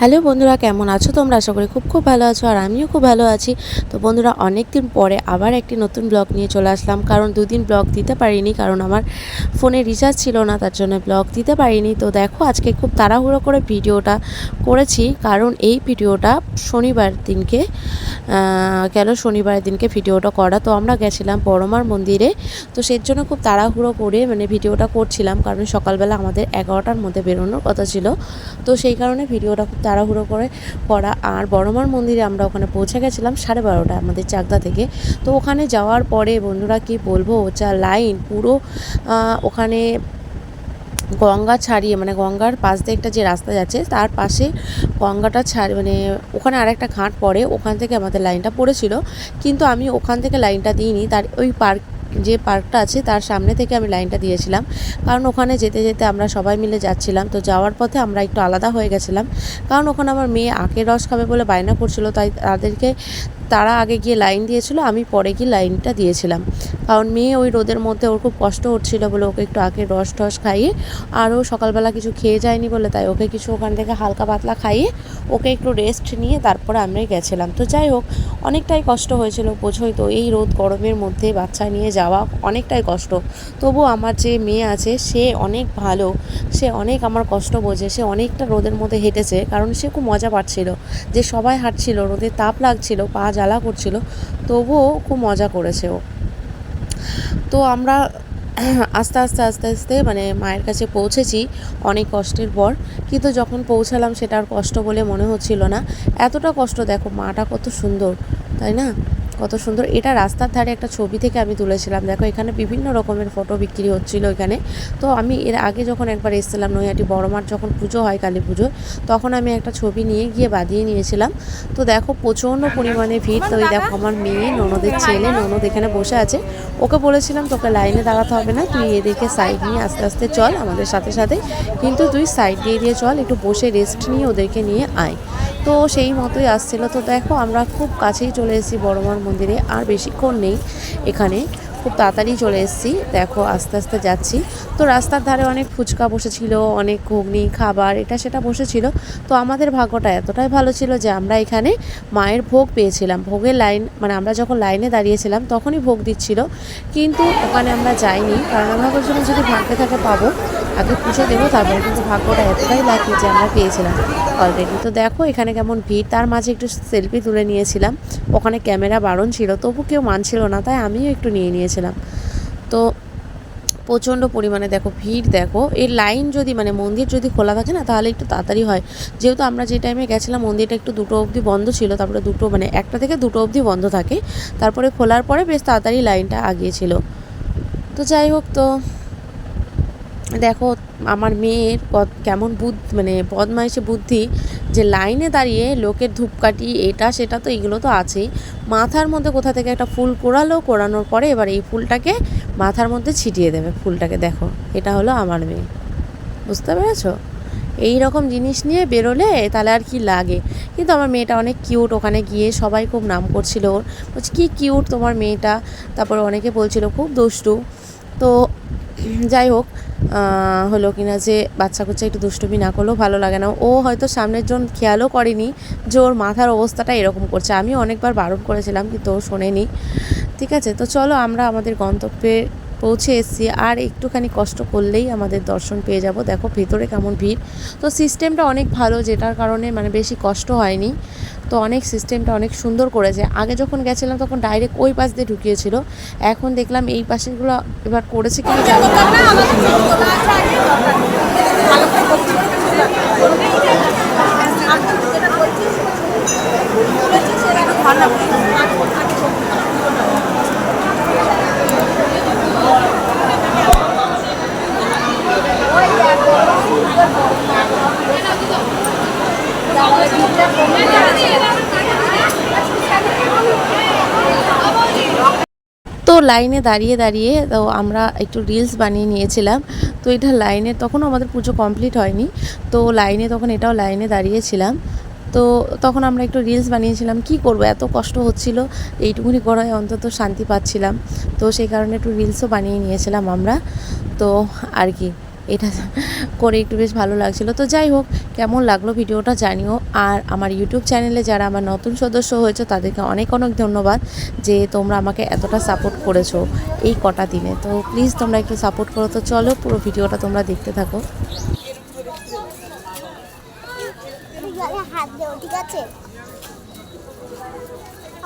Hello বন্ধুরা, কেমন আছো তোমরা? আশা করি খুব খুব ভালো আছো আর আমিও খুব ভালো আছি। তো বন্ধুরা অনেক দিন পরে আবার একটি নতুন ব্লগ নিয়ে চলে আসলাম। কারণ দুদিন ব্লগ দিতে পারিনি, কারণ আমার ফোনে রিচার্জ ছিল না, তার জন্য ব্লগ দিতে পারিনি। তো দেখো, আজকে খুব তাড়াহুড়ো করে ভিডিওটা করেছি। কারণ এই ভিডিওটা শনিবার দিনকে গেল শনিবারের দিনকে ভিডিওটা করা। তো আমরা গেছিলাম বড়মার মন্দিরে। তো সেই জন্য খুব তাড়াহুড়ো করে মানে ভিডিওটা করছিলাম। কারণ সকালবেলা আমাদের এগারোটার মধ্যে বেরোনোর কথা ছিল। তো সেই কারণে ভিডিওটা খুব তাড়াহুড়ো করে করা আর বড়মার মন্দিরে আমরা ওখানে পৌঁছে গেছিলাম সাড়ে বারোটা আমাদের চাকদা থেকে। তো ওখানে যাওয়ার পরে বন্ধুরা কি বলব যা লাইন পুরো ওখানে গঙ্গা ছাড়িয়ে মানে গঙ্গার পাশ দিয়ে একটা যে রাস্তা যাচ্ছে, তার পাশে গঙ্গাটা ছাড় মানে ওখানে আরেকটা ঘাট পড়ে, ওখান থেকে আমাদের লাইনটা পড়েছিল। কিন্তু আমি ওখান থেকে লাইনটা দিইনি, তার ওই পার্ক যে পার্কটা আছে, তার সামনে থেকে আমি লাইনটা দিয়েছিলাম। কারণ ওখানে যেতে যেতে আমরা সবাই মিলে যাচ্ছিলাম। তো যাওয়ার পথে আমরা একটু আলাদা হয়ে গেছিলাম। কারণ ওখানে আমার মেয়ে আখের রস খাবে বলে বায়না করছিল, তাই তাদেরকে তারা আগে গিয়ে লাইন দিয়েছিল, আমি পরে গিয়ে লাইনটা দিয়েছিলাম। কারণ মেয়ে ওই রোদের মধ্যে ওর খুব কষ্ট হচ্ছিল বলে ওকে একটু আগে রস টস খাইয়ে আর ও সকালবেলা কিছু খেয়ে যায়নি বলে তাই ওকে কিছু ওখান থেকে হালকা পাতলা খাইয়ে ওকে একটু রেস্ট নিয়ে তারপরে আমরা গেছিলাম। তো যাই হোক, অনেকটাই কষ্ট হয়েছিল, বোঝোই তো এই রোদ গরমের মধ্যে বাচ্চা নিয়ে যাওয়া অনেকটাই কষ্ট। তবু আমার যে মেয়ে আছে, সে অনেক ভালো, সে অনেক আমার কষ্ট বোঝে, সে অনেকটা রোদের মধ্যে হেঁটেছে, কারণ সে খুব মজা পাচ্ছিল। যে সবাই হাঁটছিল, রোদে তাপ লাগছিল, পা জ্বালা করছিল, তবুও খুব মজা করেছে ও। তো আমরা আস্তে আস্তে আস্তে আস্তে মানে মায়ের কাছে পৌঁছেছি অনেক কষ্টের পর। কিন্তু যখন পৌঁছালাম সেটা আর কষ্ট বলে মনে হচ্ছিল না। এতটা কষ্ট দেখো, মাটা কত সুন্দর, তাই না? কত সুন্দর। এটা রাস্তার ধারে একটা ছবি থেকে আমি তুলেছিলাম। দেখো, এখানে বিভিন্ন রকমের ফটো বিক্রি হচ্ছিল এখানে। তো আমি এর আগে যখন একবার এসেছিলাম নৈহাটি বড়মার যখন পুজো হয় কালী পুজো তখন আমি একটা ছবি নিয়ে গিয়ে বাঁধিয়ে নিয়েছিলাম। তো দেখো, প্রচণ্ড পরিমাণে ভিড়। তো দেখো, আমার মেয়ে ননদের ছেলে, ননদ এখানে বসে আছে। ওকে বলেছিলাম, তোকে লাইনে দাঁড়াতে হবে না। তুই এদিকে সাইড নিয়ে আস্তে আস্তে চল আমাদের সাথে সাথে। কিন্তু তুই সাইড দিয়ে দিয়ে চল, একটু বসে রেস্ট নিয়ে ওদেরকে নিয়ে আয়। তো সেই মতোই আসছিল। তো দেখো, আমরা খুব কাছেই চলে এসেছি বড়মার মন্দিরে আর বেশিক্ষণ নেই। এখানে খুব তাড়াতাড়ি চলে এসেছি। দেখো, আস্তে আস্তে যাচ্ছি। তো রাস্তার ধারে অনেক ফুচকা বসেছিল, অনেক ঘুগনি, খাবার, এটা সেটা বসেছিল। তো আমাদের ভাগ্যটা এতটাই ভালো ছিল যে আমরা এখানে মায়ের ভোগ পেয়েছিলাম। ভোগের লাইন মানে আমরা যখন লাইনে দাঁড়িয়েছিলাম, তখনই ভোগ দিচ্ছিল। কিন্তু ওখানে আমরা যাইনি। কারণ আমরা যদি ভাগ্যে থাকে পাবো। আগে পুজো দেবো তারপরে কিন্তু ভাগ্যটা এতটাই লাকি যে আমরা পেয়েছিলাম। অলরেডি তো দেখো এখানে কেমন ভিড়, তার মাঝে একটু সেলফি তুলে নিয়েছিলাম। ওখানে ক্যামেরা বারণ ছিল, তবু কেউ মানছিল না, তাই আমিও একটু নিয়ে নিয়েছিলাম। তো প্রচণ্ড পরিমাণে দেখো ভিড় দেখো এর লাইন যদি মানে মন্দির যদি খোলা থাকে না, তাহলে একটু তাড়াতাড়ি হয়। যেহেতু আমরা যে টাইমে গেছিলাম, মন্দিরটা একটু দুটো অবধি বন্ধ ছিল, তারপরে দুটো মানে একটা থেকে দুটো অবধি বন্ধ থাকে। তারপরে খোলার পরে বেশ তাড়াতাড়ি লাইনটা আগিয়েছিল তো যাই হোক তো দেখো, আমার মেয়ের কেমন বুধ মানে বদমাইশে বুদ্ধি যে লাইনে দাঁড়িয়ে লোকের ধূপকাঠি, এটা, সেটা তো এগুলো তো আছেই। মাথার মধ্যে কোথা থেকে একটা ফুল কোড়ালো কোড়ানোর পরে এবার এই ফুলটাকে মাথার মধ্যে ছিটিয়ে দেবে। ফুলটাকে দেখো, এটা হলো আমার মেয়ে। বুঝতে পেরেছ? এই রকম জিনিস নিয়ে বেরোলে তাহলে আর কি লাগে? কিন্তু আমার মেয়েটা অনেক কিউট, ওখানে গিয়ে সবাই খুব নাম করছিল ওর। বলছে, কী কিউট তোমার মেয়েটা? তারপর অনেকে বলছিল, খুব দুষ্টু। তো যাই হোক হলো কি না যে বাচ্চা কুচ্চা একটু দুষ্টুমি না করলেও ভালো লাগে না। ও হয়তো সামনের জন খেয়ালও করেনি যে ওর মাথার অবস্থাটা এরকম করছে। আমি অনেকবার বারণ করেছিলাম কিন্তু ও শোনেনি। ঠিক আছে, তো চলো আমরা আমাদের গন্তব্যে পৌঁছে এসেছি। আর একটুখানি কষ্ট করলেই আমাদের দর্শন পেয়ে যাব। দেখো ভেতরে কেমন ভিড়। তো সিস্টেমটা অনেক ভালো, যেটার কারণে মানে বেশি কষ্ট হয়নি। তো অনেক সিস্টেমটা অনেক সুন্দর করেছে। আগে যখন গেছিলাম তখন ডাইরেক্ট ওই পাশ দিয়ে ঢুকিয়েছিল। এখন দেখলাম এই পাশেগুলো এবার করেছে কি জানি না। তো লাইনে দাঁড়িয়ে দাঁড়িয়ে তো আমরা একটু রিলস বানিয়ে নিয়েছিলাম। তো এটা লাইনে তখনও আমাদের পুজো কমপ্লিট হয়নি। তো লাইনে তখন এটাও লাইনে দাঁড়িয়েছিলাম। তো তখন আমরা একটু রিলস বানিয়েছিলাম। কি করব? এত কষ্ট হচ্ছিল। এইটুকুনি করায় অন্তত শান্তি পাচ্ছিলাম। তো সেই কারণে একটু রিলসও বানিয়ে নিয়েছিলাম আমরা। তো আর কি। এটা করে একটু বেশ ভালো লাগছিল। তো যাই হোক কেমন লাগল ভিডিওটা জানিও। আর আমার ইউটিউব চ্যানেলে যারা আমার নতুন সদস্য হয়েছে তাদেরকে অনেক অনেক ধন্যবাদ যে তোমরা আমাকে এতটা সাপোর্ট করেছ এই কটা দিনে। তো প্লিজ তোমরা একটু সাপোর্ট করো। তো চলো পুরো ভিডিওটা তোমরা দেখতে থাকো। জলে ঠিক আছে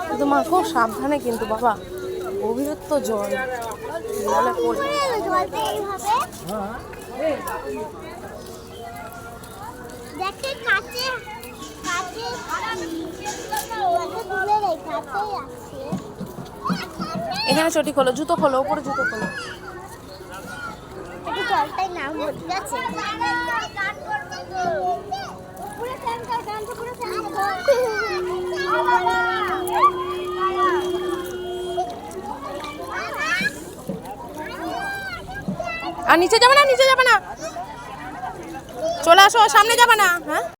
কিন্তু মা খুব সাবধানে কিন্তু বাবা জল পড়ে দেখে কাছে কাছে এখানে চটি খোলো জুতো খোলো উপরে জুতো খোলো। জলটাই নামবো ঠিক আছে পুরো টান কর টান পুরো টান আর নিচে যাবে না নিচে যাবে না। চলে আসো সামনে যাবে না হ্যাঁ?